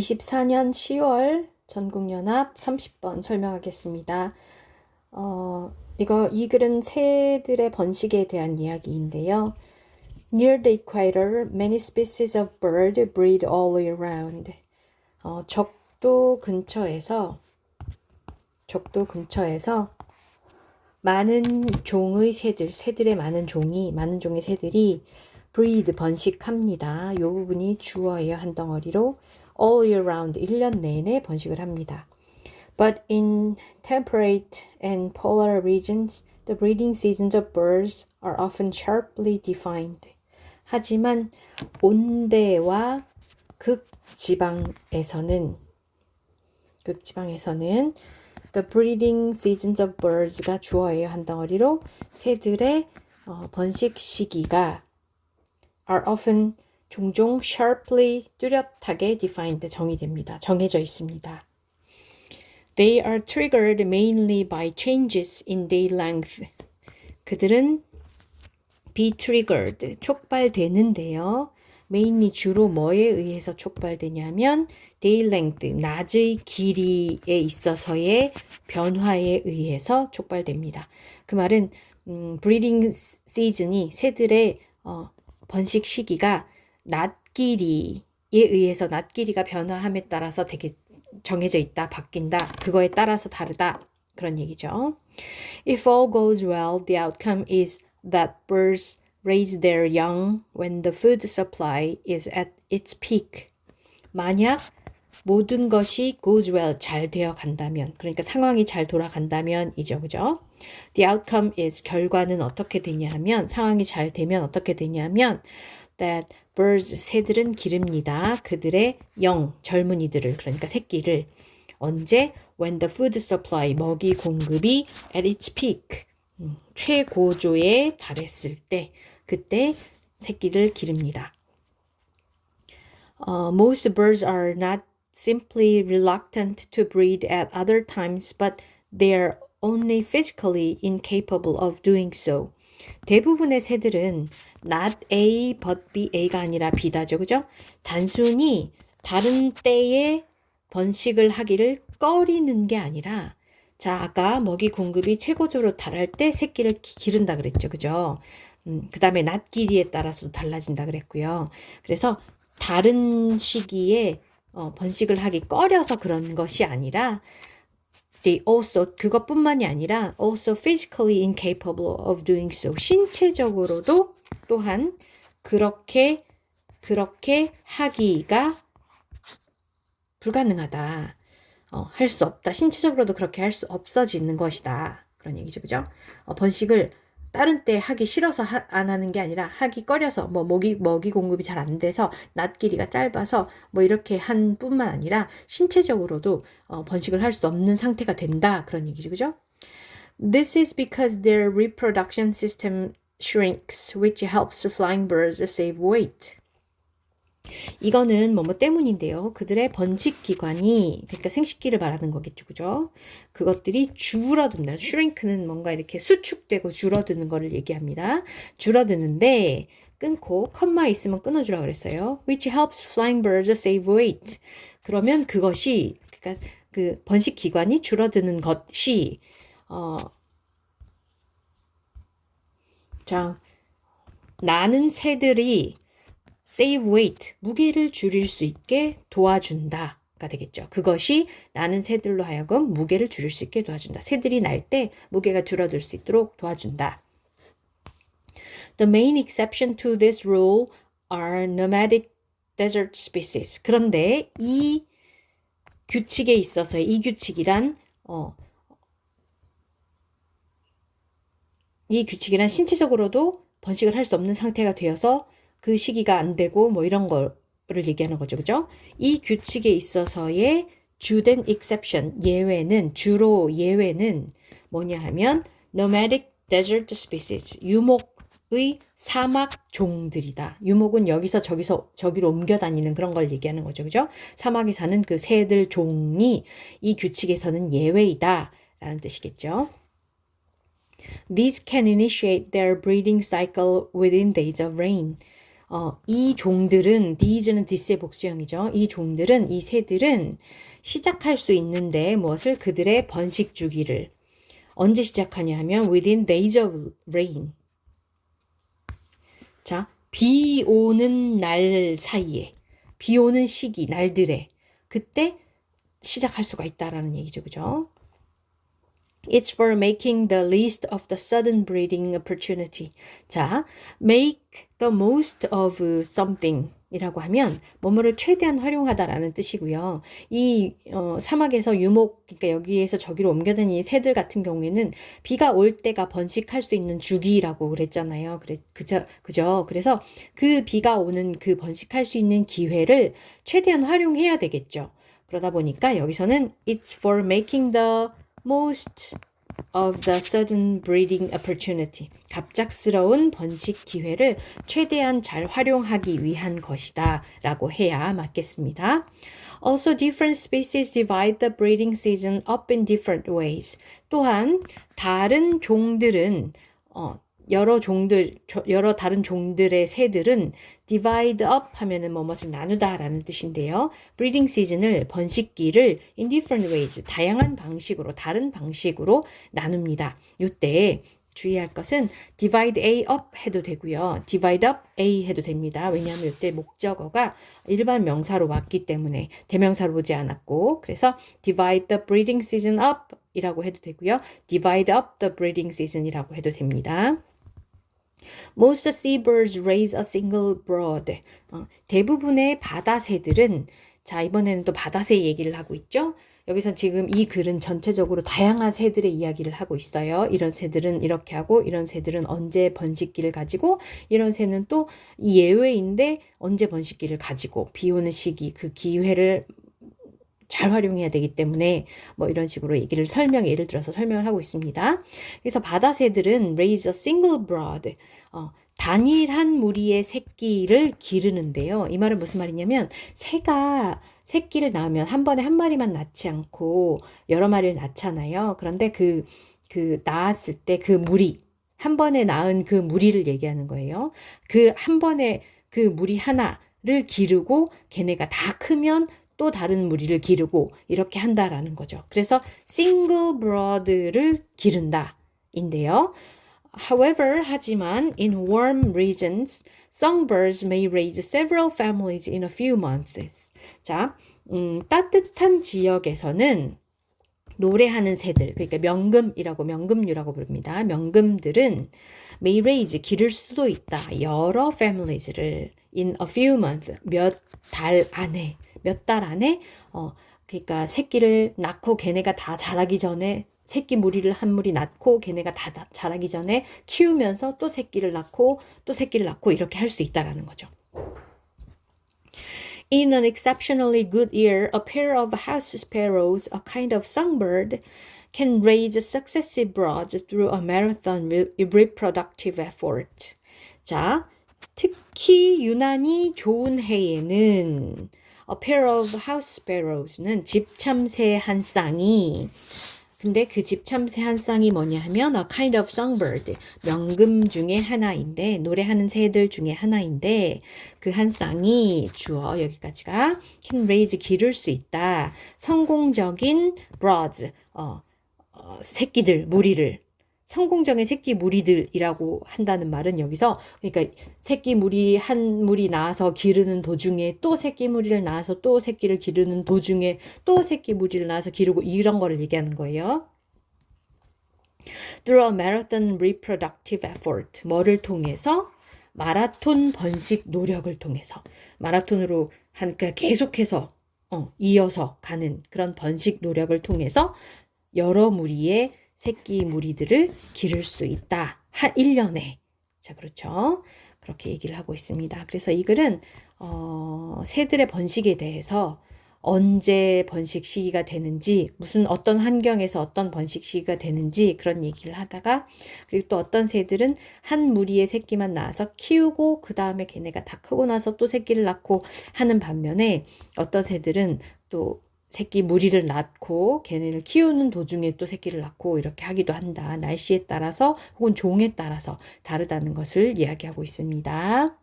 24년 10월 전국연합 30번 설명하겠습니다. 어, 이거 이 글은 새들의 번식에 대한 이야기인데요. Near the equator, many species of bird breed all year round. 어, 적도 근처에서 적도 근처에서 많은 종의 새들, 새들의 많은 종이 많은 종의 새들이 breed 번식합니다. 이 부분이 주어예요. 한 덩어리로 all year round 1년 내내 번식을 합니다. But in temperate and polar regions, the breeding seasons of birds are often sharply defined. 하지만 온대와 극지방에서는 극지방에서는 the breeding seasons of birds가 주어예요. 한 덩어리로 새들의 어, 번식 시기가 are often 종종 sharply 뚜렷하게 defined 정의됩니다. 정해져 있습니다. They are triggered mainly by changes in day length. 그들은 be triggered 촉발되는데요. mainly 주로 뭐에 의해서 촉발되냐면 day length 낮의 길이에 있어서의 변화에 의해서 촉발됩니다. 그 말은 음, breeding season이 새들의 어, 번식 시기가 낮 길이에 의해서 낮 길이가 변화함에 따라서 되게 정해져 있다, 바뀐다, 그거에 따라서 다르다. 그런 얘기죠. If all goes well, the outcome is that birds raise their young when the food supply is at its peak. 만약 모든 것이 goes well 잘 되어 간다면, 그러니까 상황이 잘 돌아간다면 이죠, 그죠? The outcome is 결과는 어떻게 되냐 하면 상황이 잘 되면 어떻게 되냐면 that birds 새들은 기릅니다. 그들의 영 젊은이들을 그러니까 새끼를 언제 when the food supply 먹이 공급이 at its peak 음, 최고조에 달했을 때 그때 새끼를 기릅니다. Uh, most birds are not simply reluctant to breed at other times, but they are only physically incapable of doing so. 대부분의 새들은 not A but B, A가 아니라 B다죠. 그죠? 단순히 다른 때에 번식을 하기를 꺼리는 게 아니라 자, 아까 먹이 공급이 최고조로 달할 때 새끼를 기른다 그랬죠. 그죠? 음, 그 다음에 낮 길이에 따라서 달라진다 그랬고요. 그래서 다른 시기에 어, 번식을 하기 꺼려서 그런 것이 아니라 they also 그것뿐만이 아니라 also physically incapable of doing so 신체적으로도 또한 그렇게 그렇게 하기가 불가능하다. 어, 할 수 없다. 신체적으로도 그렇게 할 수 없어지는 것이다. 그런 얘기죠. 그죠? 어, 번식을 다른 때 하기 싫어서 하, 안 하는 게 아니라 하기 꺼려서 뭐 먹이 먹이 공급이 잘 안 돼서 낮 길이가 짧아서 뭐 이렇게 한 뿐만 아니라 신체적으로도 어, 번식을 할 수 없는 상태가 된다 그런 얘기죠 그죠? This is because their reproduction system shrinks, which helps flying birds save weight. 이거는 뭐뭐 때문인데요. 그들의 번식 기관이 그러니까 생식기를 말하는 거겠죠. 그죠? 그것들이 줄어든다. 슈링크는 뭔가 이렇게 수축되고 줄어드는 거를 얘기합니다. 줄어드는데 끊고 컴마 있으면 끊어주라 그랬어요. which helps flying birds save weight. 그러면 그것이 그러니까 그 번식 기관이 줄어드는 것이 어 자, 나는 새들이 save weight, 무게를 줄일 수 있게 도와준다. 가 되겠죠. 그것이 나는 새들로 하여금 무게를 줄일 수 있게 도와준다. 새들이 날 때 무게가 줄어들 수 있도록 도와준다. The main exception to this rule are nomadic desert species. 그런데 이 규칙에 있어서 이 규칙이란 어, 이 규칙이란 신체적으로도 번식을 할 수 없는 상태가 되어서 그 시기가 안 되고 뭐 이런 거를 얘기하는 거죠. 그죠? 이 규칙에 있어서의 주된 exception, 예외는, 주로 예외는 뭐냐 하면 nomadic desert species, 유목의 사막 종들이다. 유목은 여기서 저기서 저기로 옮겨 다니는 그런 걸 얘기하는 거죠. 그죠? 사막에 사는 그 새들 종이 이 규칙에서는 예외이다. 라는 뜻이겠죠. These can initiate their breeding cycle within days of rain. 어, 이 종들은 these는 this의 복수형이죠. 이 종들은 이 새들은 시작할 수 있는데 무엇을 그들의 번식 주기를 언제 시작하냐 하면 within days of rain. 자, 비 오는 날 사이에 비 오는 시기 날들에 그때 시작할 수가 있다라는 얘기죠. 그죠? It's for making the least of the sudden breeding opportunity. 자, make the most of something 이라고 하면 뭐뭐를 최대한 활용하다라는 뜻이고요. 이 어, 사막에서 유목 그러니까 여기에서 저기로 옮겨다니는 이 새들 같은 경우에는 비가 올 때가 번식할 수 있는 주기라고 그랬잖아요. 그래 그죠 그죠. 그래서 그 비가 오는 그 번식할 수 있는 기회를 최대한 활용해야 되겠죠. 그러다 보니까 여기서는 it's for making the most of the sudden breeding opportunity. 갑작스러운 번식 기회를 최대한 잘 활용하기 위한 것이다 라고 해야 맞겠습니다. Also, different species divide the breeding season up in different ways. 또한 다른 종들은 어, 여러 종들, 여러 다른 종들의 새들은 divide up 하면은 뭐뭇을 나누다라는 뜻인데요. breeding season을 번식기를 in different ways 다양한 방식으로 다른 방식으로 나눕니다. 이때 주의할 것은 divide A up 해도 되고요. divide up A 해도 됩니다. 왜냐하면 이때 목적어가 일반 명사로 왔기 때문에 대명사로 오지 않았고 그래서 divide the breeding season up 이라고 해도 되고요. divide up the breeding season 이라고 해도 됩니다. Most seabirds raise a single brood. 어, 대부분의 바다새들은 자 이번에는 또 바다새 얘기를 하고 있죠. 여기서 지금 이 글은 전체적으로 다양한 새들의 이야기를 하고 있어요. 이런 새들은 이렇게 하고 이런 새들은 언제 번식기를 가지고 이런 새는 또 예외인데 언제 번식기를 가지고 비 오는 시기 그 기회를 잘 활용해야 되기 때문에 뭐 이런 식으로 얘기를 설명 예를 들어서 설명을 하고 있습니다. 그래서 바다새들은 raise a single brood 어, 단일한 무리의 새끼를 기르는데요. 이 말은 무슨 말이냐면 새가 새끼를 낳으면 한 번에 한 마리만 낳지 않고 여러 마리를 낳잖아요. 그런데 그, 그 낳았을 때 그 무리, 한 번에 낳은 그 무리를 얘기하는 거예요. 그 한 번에 그 무리 하나를 기르고 걔네가 다 크면 또 다른 무리를 기르고 이렇게 한다라는 거죠. 그래서 single brood를 기른다 인데요. However, 하지만 in warm regions, songbirds may raise several families in a few months. 자, 음, 따뜻한 지역에서는 노래하는 새들, 그러니까 명금이라고 명금류라고 부릅니다. 명금들은 may raise 기를 수도 있다. 여러 families를 in a few months 몇 달 안에 몇 달 안에 어 그러니까 새끼를 낳고 걔네가 다 자라기 전에 새끼 무리를 한 무리 낳고 걔네가 다 자라기 전에 키우면서 또 새끼를 낳고 또 새끼를 낳고 이렇게 할 수 있다라는 거죠. In an exceptionally good year, a pair of house sparrows, a kind of songbird, can raise successive broods through a marathon reproductive effort. 자, 특히 유난히 좋은 해에는 A pair of house sparrows는 집참새 한 쌍이. 근데 그 집참새 한 쌍이 뭐냐 하면 a kind of songbird 명금 중에 하나인데 노래하는 새들 중에 하나인데 그 한 쌍이 주어 여기까지가 can raise 기를 수 있다. 성공적인 broods 어, 어, 새끼들 무리를 성공적인 새끼 무리들이라고 한다는 말은 여기서 그러니까 새끼 무리 한 무리 낳아서 기르는 도중에 또 새끼 무리를 낳아서 또 새끼를 기르는 도중에 또 새끼 무리를 낳아서 기르고 이런 거를 얘기하는 거예요. Through a marathon reproductive effort. 뭐를 통해서? 마라톤 번식 노력을 통해서. 마라톤으로 한, 그러니까 계속해서, 어, 이어서 가는 그런 번식 노력을 통해서 여러 무리의 새끼 무리들을 기를 수 있다. 한 1년에. 자, 그렇죠. 그렇게 얘기를 하고 있습니다. 그래서 이 글은 어, 새들의 번식에 대해서 언제 번식 시기가 되는지, 무슨 어떤 환경에서 어떤 번식 시기가 되는지 그런 얘기를 하다가, 그리고 또 어떤 새들은 한 무리의 새끼만 낳아서 키우고, 그 다음에 걔네가 다 크고 나서 또 새끼를 낳고 하는 반면에 어떤 새들은 또 새끼 무리를 낳고 걔네를 키우는 도중에 또 새끼를 낳고 이렇게 하기도 한다. 날씨에 따라서 혹은 종에 따라서 다르다는 것을 이야기하고 있습니다.